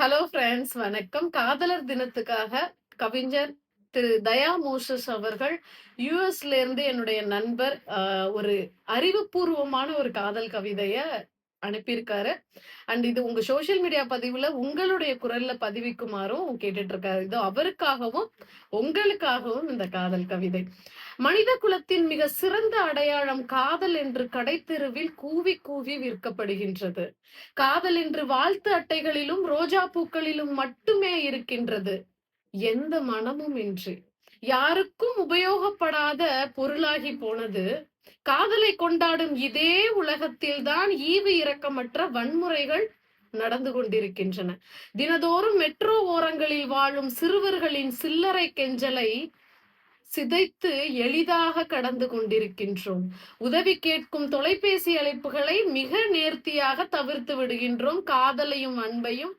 Hello friends வணக்கம். காதலர் தினத்துக்காக கவிஞர் திரு தயா மோசஸ் அவர்கள் யூஎஸ்ல இருந்து என்னுடைய நண்பர் ஆஹ், ஒரு அறிவுபூர்வமான ஒரு காதல் கவிதைய அனுப்பியிருக்காரு. அண்ட் இது உங்க சோசியல் மீடியா பதிவுல உங்களுடைய குரல்ல பதிவிக்குமாறும் கேட்டுட்டு இருக்காரு. இது அவருக்காகவும் உங்களுக்காகவும் இந்த காதல் கவிதை. மனித குலத்தின் மிக சிறந்த அடையாளம் காதல் என்று கடைத்தெருவில் கூவி கூவி விற்கப்படுகின்றது. காதல் என்று வாழ்த்து அட்டைகளிலும் ரோஜா பூக்களிலும் மட்டுமே இருக்கின்றது. எந்த மனமும் இன்றி. யாருக்கும் உபயோகப்படாத பொருளாகி போனது. காதலை கொண்டாடும் இதே உலகத்தில் தான் ஈவு இரக்கமற்ற வன்முறைகள் நடந்து கொண்டிருக்கின்றன. தினதோறும் மெட்ரோ ஓரங்களில் வாழும் சிறுவர்களின் சில்லறை கெஞ்சலை சிதைத்து எளிதாக கடந்து கொண்டிருக்கின்றோம். உதவி கேட்கும் தொலைபேசி அழைப்புகளை மிக நேர்த்தியாக தவிர்த்து விடுகின்றோம். காதலையும் அன்பையும்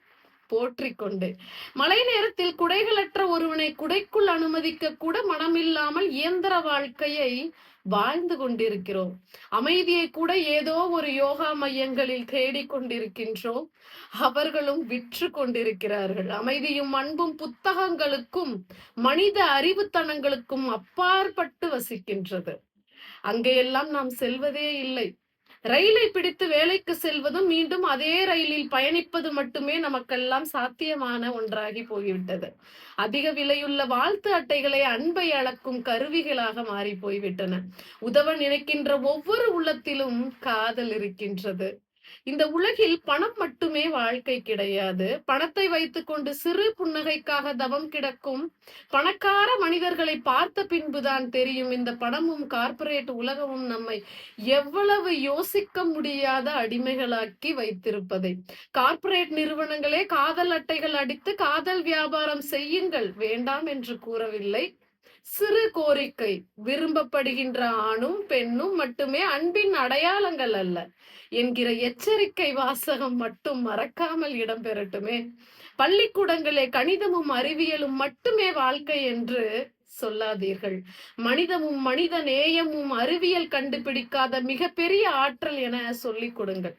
போற்றி கொண்டு மழை நேரத்தில் குடைகளற்ற ஒருவனை குடைக்குள் அனுமதிக்க கூட மனமில்லாமல் இயந்திர வாழ்க்கையை வாழ்ந்து கொண்டிருக்கிறோம். அமைதியை கூட ஏதோ ஒரு யோகா மையங்களில் தேடிக் கொண்டிருக்கின்றோம். அவர்களும் விற்று கொண்டிருக்கிறார்கள். அமைதியும் அன்பும் புத்தகங்களுக்கும் மனித அறிவுத்தனங்களுக்கும் அப்பாற்பட்டு வசிக்கின்றது. அங்கெல்லாம் நாம் செல்வதே இல்லை. ரயிலை பிடித்து வேலைக்கு செல்வதும் மீண்டும் அதே ரயிலில் பயணிப்பது மட்டுமே நமக்கெல்லாம் சாத்தியமான ஒன்றாகி போய்விட்டது. அதிக விலையுள்ள வாழ்த்து அட்டைகளை அன்பை அளக்கும் கருவிகளாக மாறி போய்விட்டன. உதவ நினைக்கின்ற ஒவ்வொரு உள்ளத்திலும் காதல் இருக்கின்றது. இந்த உலகில் பணம் மட்டுமே வாழ்க்கை கிடையாது. பணத்தை வைத்துக்கொண்டு சிறு புன்னகைக்காக தவம் கிடக்கும் பணக்கார மனிதர்களை பார்த்த பின்புதான் தெரியும் இந்த பணமும் கார்ப்பரேட் உலகமும் நம்மை எவ்வளவு யோசிக்க முடியாத அடிமைகளாக்கி வைத்திருப்பதை. கார்ப்பரேட் நிறுவனங்களே காதல் அட்டைகள் அடித்து காதல் வியாபாரம் செய்யுங்கள். வேண்டாம் என்று கூறவில்லை. சிறு கோரிக்கை விரும்பப்படுகின்ற ஆணும் பெண்ணும் மட்டுமே அன்பின் அடையாளங்கள் அல்ல. என்கிற எச்சரிக்கை வாசகம் மட்டும் மறக்காமல் இடம்பெறட்டுமே. பள்ளிக்கூடங்களே கணிதமும் அறிவியலும் மட்டுமே வாழ்க்கை என்று சொல்லாதீர்கள். மனிதமும் மனித நேயமும் அறிவியல் கண்டுபிடிக்காத மிகப்பெரிய ஆற்றல் என சொல்லிக் கொடுங்கள்.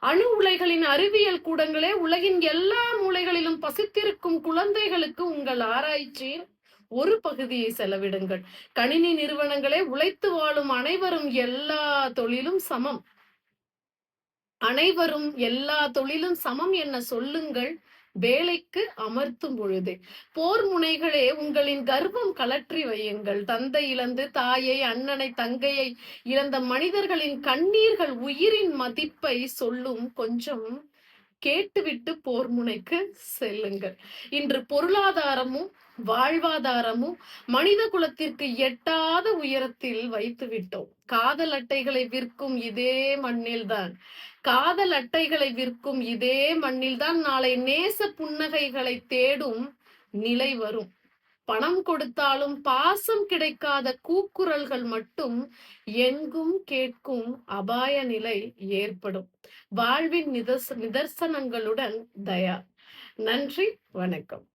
அணு உலைகளின் அறிவியல் கூடங்களே உலகின் எல்லா மூலைகளிலும் பசித்திருக்கும் குழந்தைகளுக்கு உங்கள் ஆராய்ச்சியின் ஒரு பகுதியை செலவிடுங்கள். கணினி நிறுவனங்களே உழைத்து வாழும் அனைவரும் எல்லா தொழிலும் சமம். அனைவரும் எல்லா தொழிலும் சமம் என்ன சொல்லுங்கள். வேலைக்கு அமர்த்தும் பொழுதே. போர் முனைகளே உங்களின் கர்ப்பம் கலற்றி வையுங்கள். தந்தை இழந்து தாயை அண்ணனை தங்கையை இழந்த மனிதர்களின் கண்ணீர்கள் உயிரின் மதிப்பை சொல்லும் கொஞ்சம் கேட்டுவிட்டு போர் முனைக்கு செல்லுங்கள். இன்று பொருளாதாரமும் வாழ்வாதாரமும் மனித குலத்திற்கு எட்டாத உயரத்தில் வைத்து விட்டோம். காதல் அட்டைகளை விற்கும் இதே மண்ணில்தான். காதல் அட்டைகளை விற்கும் இதே மண்ணில்தான் நாளை நேச புன்னகைகளை தேடும் நிலை வரும். பணம் கொடுத்தாலும் பாசம் கிடைக்காத கூக்குரல்கள் மட்டும் எங்கும் கேட்கும் அபாய நிலை ஏற்படும். வாழ்வின் நிதர்ச நிதர்சனங்களுடன் தயா. நன்றி வணக்கம்.